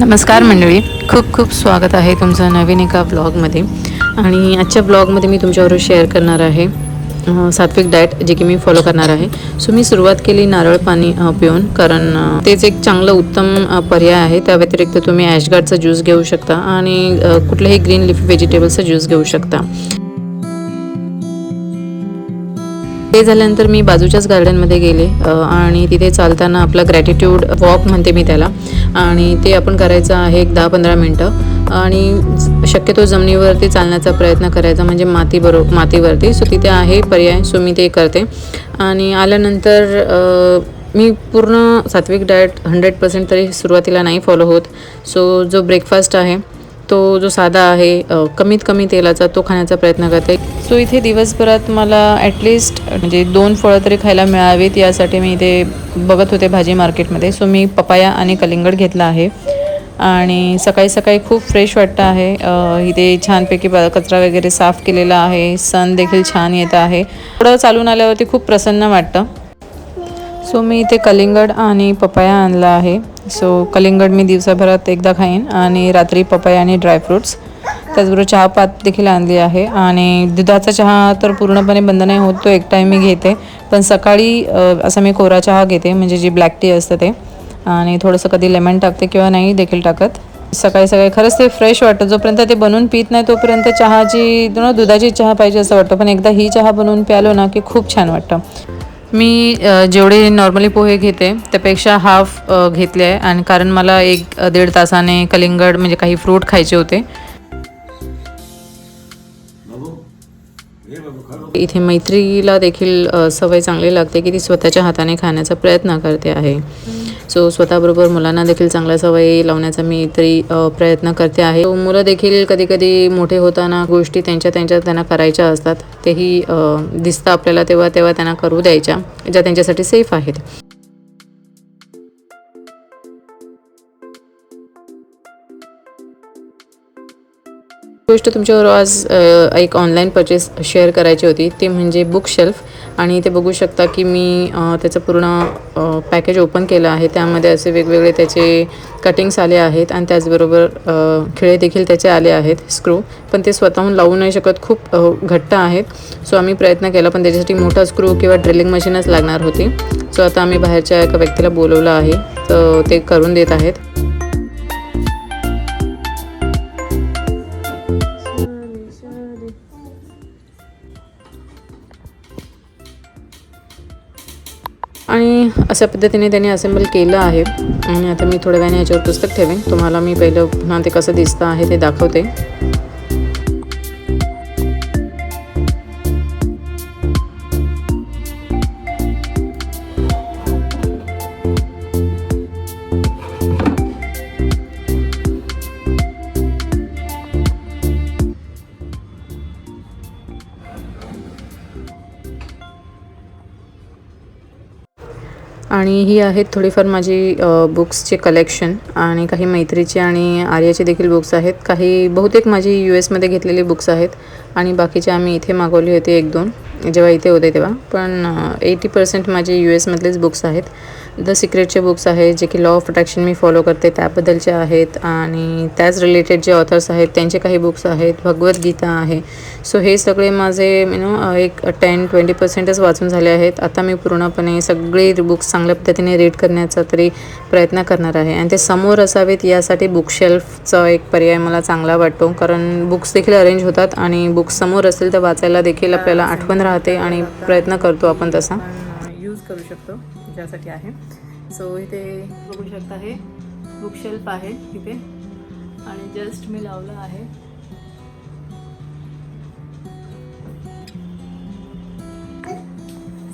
नमस्कार मंडळी. खूप खूप स्वागत आहे तुमचं नवीन एका ब्लॉगमध्ये आणि आजच्या ब्लॉगमध्ये मी तुमच्याबरोबर शेअर करणार आहे सात्विक डाएट जे की मी फॉलो करणार आहे. सो मी सुरुवात केली नारळ पाणी पिऊन कारण तेच एक चांगलं उत्तम पर्याय आहे. त्या व्यतिरिक्त तुम्ही ॲशगार्डचा ज्यूस घेऊ शकता आणि कुठल्याही ग्रीन लिफ व्हेजिटेबल्सचा ज्यूस घेऊ शकता. ते झाल्यानंतर मी बाजूच्याच गार्डनमध्ये गेले आणि तिथे चालताना आपला ग्रॅटिट्यूड वॉक म्हणते मी त्याला. आणि ते आपण करायचं आहे एक दहा पंधरा मिनटं. आणि शक्यतो जमिनीवरती चालण्याचा प्रयत्न करायचा म्हणजे माती बरो मातीवरती. सो तिथे आहे पर्याय. सो मी ते करते. आणि आल्यानंतर मी पूर्ण सात्विक डाएट हंड्रेड पर्सेंट तरी सुरुवातीला नाही फॉलो होत. सो जो ब्रेकफास्ट आहे तो जो साधा आहे कमीत कमी तेलाचा तो खाण्याचा प्रयत्न करते. सो इथे दिवसभरात मला ॲटलिस्ट म्हणजे दोन फळं तरी खायला मिळावीत यासाठी मी इथे बघत होते भाजी मार्केटमध्ये सो मी पपाया आणि कलिंगड घेतला आहे. आणि सकाळी सकाळी खूप फ्रेश वाटतं आहे. इथे छानपैकी कचरा वगैरे साफ केलेला आहे. सण देखील छान येत आहे. थोडं चालून आल्यावरती खूप प्रसन्न वाटतं. सो मी इथे कलिंगड आणि पपाया आणला आहे. सो कलिंगड मी दिवसाभरात एकदा खाईन आणि रात्री पपाया आणि ड्रायफ्रुट्स त्याचबरोबर चहापात देखील आणली आहे. आणि दुधाचा चहा तर पूर्णपणे बंद नाही होत तो एक टाईम मी घेते. पण सकाळी असं असा मी कोरा चहा घेते म्हणजे जी ब्लॅक टी असतं ते. आणि थोडंसं कधी लेमन टाकते किंवा नाही देखील टाकत. सकाळी सकाळी खरंच ते फ्रेश वाटतं. जोपर्यंत ते बनवून पित नाही तोपर्यंत चहाची न दुधाची चहा पाहिजे असं वाटतं. पण एकदा ही चहा बनवून प्यालो ना की खूप छान वाटतं. मी जेवढे नॉर्मली पोहे घेते त्यापेक्षा हाफ घेतले आहे. आणि कारण मला एक दीड तासाने कलिंगड म्हणजे काही फ्रूट खायचे होते. इथे मैत्रीला देखील सवय चांगली लागते की ती स्वतःच्या हाताने खाण्याचा प्रयत्न करते आहे. सो स्वतःबरोबर मुलांना देखील चांगल्या सवयी लावण्याचा मी तरी प्रयत्न करते आहे. मुलं देखील कधी कधी मोठे होताना गोष्टी त्यांच्या त्यांच्या त्यांना करायच्या असतात. तेही दिसतं आपल्याला तेव्हा तेव्हा त्यांना करू द्यायच्या ज्या त्यांच्यासाठी सेफ आहेत. गोष्ट तुमच्याबरोबर आज एक ऑनलाईन परचेस शेअर करायची होती. ती म्हणजे बुक शेल्फ आणि इथे बघू शकता की मी त्याचं पूर्ण पॅकेज ओपन केलं आहे. त्यामध्ये असे वेगवेगळे त्याचे कटिंग्स आले आहेत आणि त्याचबरोबर खिळे देखील त्याचे आले आहेत स्क्रू पण ते स्वतःहून लावू नाही शकत. खूप घट्ट आहेत. सो आम्ही प्रयत्न केला पण त्याच्यासाठी मोठा स्क्रू किंवा ड्रिलिंग मशीनच लागणार होती. सो आता आम्ही बाहेरच्या एका व्यक्तीला बोलवलं आहे. तर ते करून देत आहेत. आणि अशा पद्धतीने त्यांनी असेंबल केलं आहे. आणि आता मी थोड्या वेळाने याच्यावर पुस्तक ठेवेन. तुम्हाला मी पहिलं पुन्हा ते कसं दिसतं आहे ते दाखवते. आणि ही आहेत थोडीफार माझी बुक्सचे कलेक्शन आणि काही मैत्रीचे आणि आर्याचे देखील बुक्स आहेत. काही बहुतेक माझी यू एसमध्ये घेतलेली बुक्स आहेत आणि बाकीचे आम्ही इथे मागवले होते एक दोन. जेव्हा इथे होते तेव्हा. पण एटी पर्सेंट माझे यू एसमधलेच बुक्स आहेत. द सिक्रेटचे बुक्स आहेत जे की लॉ ऑफ अट्रॅक्शन मी फॉलो करते त्याबद्दलचे आहेत. आणि त्याच रिलेटेड जे ऑथर्स आहेत त्यांचे काही बुक्स आहेत. भगवद्गीता आहे. सो हे सगळे माझे यु नो एक टेन ट्वेंटी पर्सेंटच वाचून झाले आहेत. आता मी पूर्णपणे सगळे बुक्स चांगल्या पद्धतीने रीड करण्याचा तरी प्रयत्न करणार आहे. आणि ते समोर असावेत यासाठी बुकशेल्फचा एक पर्याय मला चांगला वाटतो. कारण बुक्स देखील अरेंज होतात आणि बुक्स समोर असेल तर वाचायला देखील आपल्याला आठवण राहते आणि प्रयत्न करतो आपण तसा. यूज करू शकतो ज्यासाठी आहे. सो इथे बघू शकता हे बुकशेल्फ आहे इथे. आणि जस्ट मी लावलं आहे.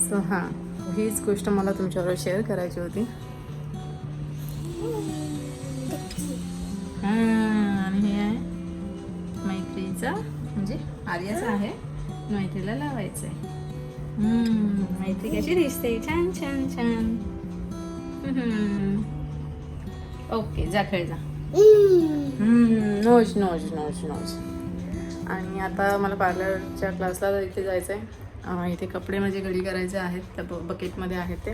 सो हां हीच गोष्ट मला तुमच्याबरोबर शेअर करायची होती. हम्म, मैत्री कशी दिसते? छान छान छान. ओके जा खेळ जा नोज नोज नोज नोज. आणि आता मला पार्लरच्या क्लासला इथे जायचं आहे इथे कपडे माझे घडी करायचे आहेत त्या ब बकेटमध्ये आहेत ते.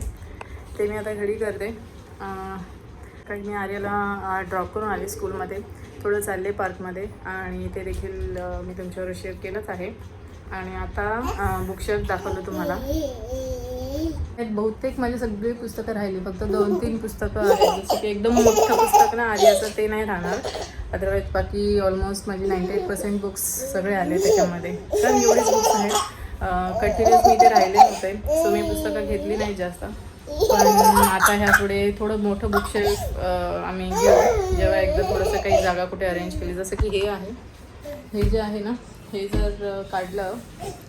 ते मी आता घडी करते. काही मी आर्याला ड्रॉप करून आले स्कूलमध्ये थोडं चालले पार्कमध्ये आणि ते देखील मी तुमच्यावर शेअर केलंच आहे. आणि आता बुकशेल्फ दाखवलं तुम्हाला. बहुतेक माझी सगळी पुस्तकं राहिली. फक्त दोन तीन पुस्तकं आहेत. जसं की एकदम मोठं पुस्तक ना आर्याचं ते नाही राहणार. अदरवाईज बाकी ऑलमोस्ट माझी नाईंटी एट पर्सेंट बुक्स सगळे आले त्याच्यामध्ये. कारण एवढेच बुक्स आहेत. कंटिन्युअस मी ते राहिले नव्हते. सो मी पुस्तकं घेतली नाही जास्त. पण आता ह्या पुढे थोडं मोठं बुकशेल्फ आम्ही घेऊ. जेव्हा एकदा थोडंसं काही जागा कुठे अरेंज केली. जसं की हे आहे. हे जे आहे ना हे जर काढलं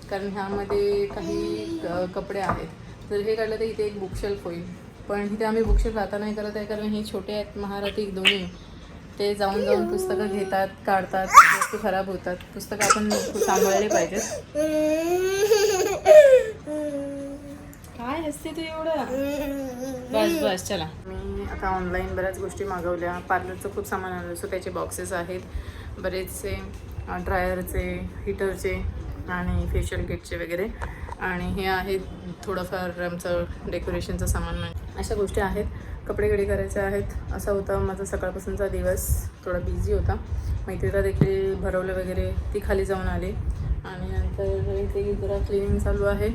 कारण ह्यामध्ये काही कपडे आहेत जर हे काढलं तर इथे एक बुकशेल्फ होईल. पण इथे आम्ही बुकशेल्फ आता नाही करत आहे कारण हे छोटे आहेत महारथी दोन्ही. ते जाऊन जाऊन पुस्तकं घेतात काढतात वस्तू खराब होतात. पुस्तकं आपण सांभाळले पाहिजेत. काय असते ते एवढं? बस बस चला. मी आता ऑनलाईन बऱ्याच गोष्टी मागवल्या. पार्लरचं खूप सामान आणलं सो त्याचे बॉक्सेस आहेत. बरेचसे ड्रायरचे हिटरचे आणि फेशियल किटचे वगैरे. आणि हे आहेत थोडंफार आमचं डेकोरेशनचं सामान म्हणजे. अशा गोष्टी आहेत. कपडे घडी करायचे आहेत. असा होता माझा सकाळपासूनचा दिवस. थोडा बिझी होता. मैत्रीला देखील भरवलं वगैरे. ती खाली जाऊन आली. आणि नंतर इथे जरा क्लिनिंग चालू आहे.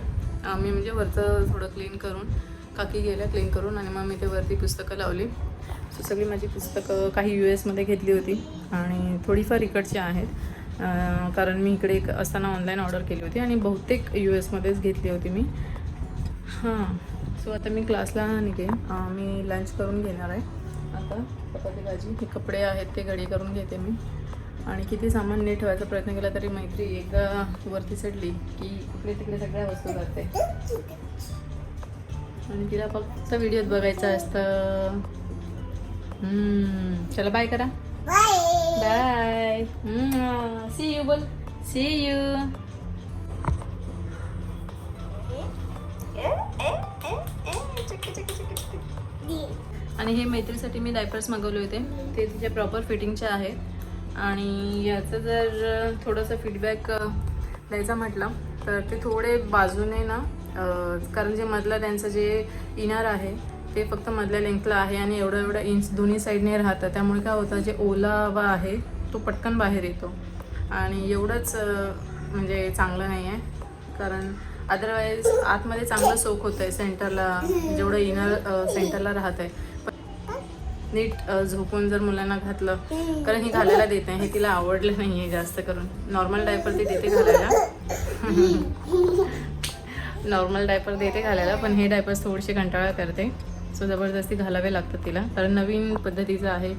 आम्ही म्हणजे वरचं थोडं क्लीन करून काकी गेल्या क्लीन करून आणि मग मी ते वरती पुस्तकं लावली. सो सगळी माझी पुस्तकं काही यू एसमध्ये घेतली होती. आणि थोडीफार इकडची आहेत. कारण मी इकडे एक असताना ऑनलाईन ऑर्डर केली होती आणि बहुतेक यू एसमध्येच घेतली होती मी. हां. सो आता मी क्लासला निघेन. मी लंच करून घेणार आहे. आता चपाती भाजी. हे कपडे आहेत ते घडी करून घेते मी. आणि किती सामान नीट ठेवायचा प्रयत्न केला तरी मैत्री एकदा वरती चढली की इकडे तिकडे सगळ्या वस्तू जाते आणि तिला फक्त व्हिडिओत बघायचा असतं. चला बाय करा. बाय सी यू बोल सी यू आणि हे मैत्रीसाठी मी डायपर्स मागवले होते. ते तिच्या प्रॉपर फिटिंगचे आहेत आणि याचं जर थोडंसं फीडबॅक द्यायचा म्हटलं तर ते थोडे बाजूने ना कारण जे मधलं त्यांचं जे इनर आहे ते फक्त मधल्या लेंथला आहे आणि एवढं एवढं इंच दोन्ही साईडने राहतं. त्यामुळे काय होतं जे ओलावा आहे तो पटकन बाहेर येतो. आणि एवढंच म्हणजे चांगलं नाही आहे. कारण अदरवाईज आतमध्ये चांगलं सोक होतं आहे सेंटरला जेवढं इनर सेंटरला राहत आहे नीट झोपून जर मुलांना घातलं कारण ही घालायला देत नाही. हे तिला आवडलं नाही आहे जास्त करून. नॉर्मल डायपर ती देते घालायला. नॉर्मल डायपर देते घालायला पण हे डायपर्स थोडेसे कंटाळा करते. सो जबरदस्ती घालावे लागतात तिला. कारण नवीन पद्धतीचं आहे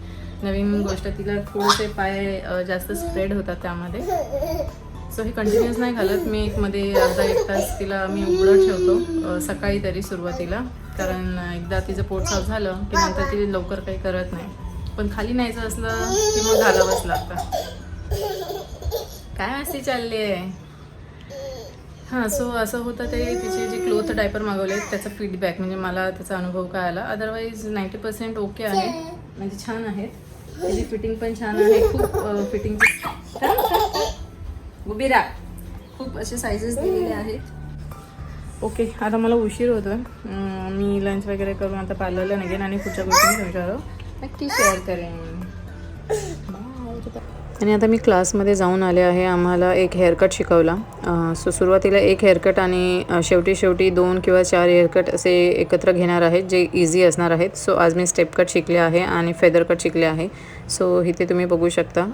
नवीन गोष्ट तिला थोडेसे पाय जास्त स्प्रेड होतात त्यामध्ये. सो हे कंटिन्युअस नाही घालत. मी एक मध्ये अर्धा एक तास तिला मी उघडं ठेवतो सकाळी तरी सुरुवातीला. कारण एकदा तिचं पोट साफ झालं की नंतर ती लवकर काही करत नाही. पण खाली न्यायचं असलं की मग घालावंच लागतं. काय असे चालली आहे हां सो असं होतं ते तिचे जे क्लोथ डायपर मागवले त्याचा फीडबॅक म्हणजे मला त्याचा अनुभव काय आला. अदरवाईज नाईंटी पर्सेंट ओके आहे. म्हणजे छान आहेत. त्याची फिटिंग पण छान आहे. खूप फिटिंग उभी खूप असे सायझेस दिलेले आहेत. ओके आता मला उशीर होतो मी लंच वगैरे करून आता पार्लरला निघेन आणि पुढच्या गोष्टी मी तुमच्यावर नक्की शेअर करेन आणि आता मी क्लासमध्ये जाऊन आले आहे. आम्हाला एक हेअरकट शिकवला. सो सुरुवातीला एक हेअरकट आणि शेवटी शेवटी दोन किंवा चार हेअरकट असे एकत्र घेणार आहेत जे इझी असणार आहेत. सो आज मी स्टेप कट शिकले आहे आणि फेदर कट शिकले आहे. सो इथे तुम्ही बघू शकता.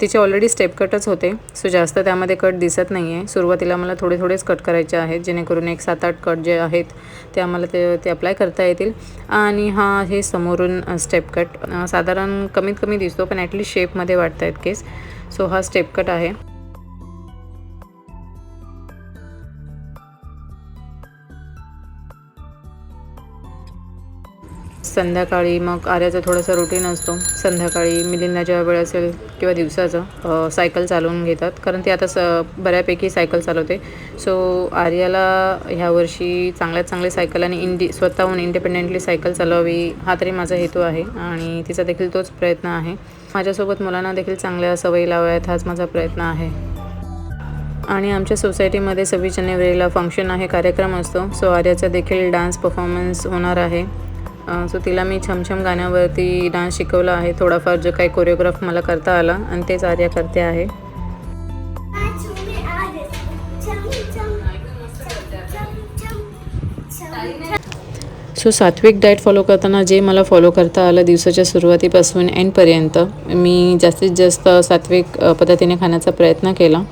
तिचे ऑलरेडी स्टेप कटच होते. सो जास्त त्यामध्ये कट दिसत नाही आहे सुरुवातीला मला थोडे थोडेच कट करायचे आहेत जेणेकरून एक सात आठ कट जे आहेत ते आम्हाला ते ते अप्लाय करता येतील. आणि हा हे समोरून स्टेप कट साधारण कमीत कमी दिसतो पण ॲटलीस्ट शेपमध्ये वाटत आहेत केस. सो हा स्टेप कट आहे. संध्याकाळी मग आर्याचा थोडासा रुटीन असतो. संध्याकाळी मिलिंदला जेव्हा वेळ असेल किंवा दिवसाचं सायकल चालवून घेतात. कारण ती आता स बऱ्यापैकी सायकल चालवते. सो आर्याला ह्या वर्षी चांगल्यात चांगले सायकल आणि इंडि स्वतःहून इंडिपेंडेंटली सायकल चालवावी हा तरी माझा हेतू आहे. आणि तिचा देखील तोच प्रयत्न आहे. माझ्यासोबत मुलांना देखील चांगल्या सवयी लावाव्यात हाच माझा प्रयत्न आहे. आणि आमच्या सोसायटीमध्ये सव्वीस जानेवारीला फंक्शन आहे कार्यक्रम असतो. सो आर्याचा देखील डान्स परफॉर्मन्स होणार आहे. सो तिला मी छमछम गाण्यावरती डान्स शिकवला आहे. थोडाफार जो काही कोरिओग्राफ मला करता आला आणि तेच आर्या करते आहे. सो सात्विक डाएट फॉलो करताना जे मला फॉलो करता आलं दिवसाच्या सुरुवातीपासून एंडपर्यंत मी जास्तीत जास्त सात्विक पद्धतीने खाण्याचा प्रयत्न केला.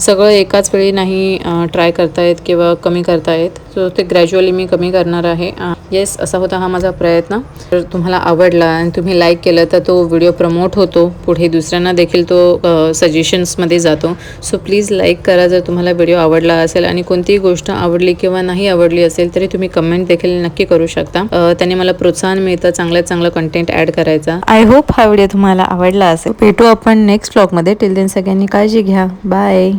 सगळं एकाच वेळी नाही ट्राय करता येत किंवा कमी करता येत सो ते ग्रॅज्युअली मी कमी करणार आहे. येस असा होता हा माझा प्रयत्न. जर तुम्हाला आवडला आणि तुम्ही लाईक केलं तर तो व्हिडिओ प्रमोट होतो. पुढे दुसऱ्यांना देखील तो सजेशन्समध्ये जातो. सो प्लीज लाईक करा जर तुम्हाला व्हिडिओ आवडला असेल आणि कोणतीही गोष्ट आवडली किंवा नाही आवडली असेल तरी तुम्ही कमेंट देखील नक्की करू शकता. त्याने मला प्रोत्साहन मिळतं चांगल्यात चांगलं कंटेंट ॲड करायचा. आय होप हा व्हिडिओ तुम्हाला आवडला असेल. भेटू आपण नेक्स्ट ब्लॉगमध्ये टिल देन सगळ्यांनी काळजी घ्या. बाय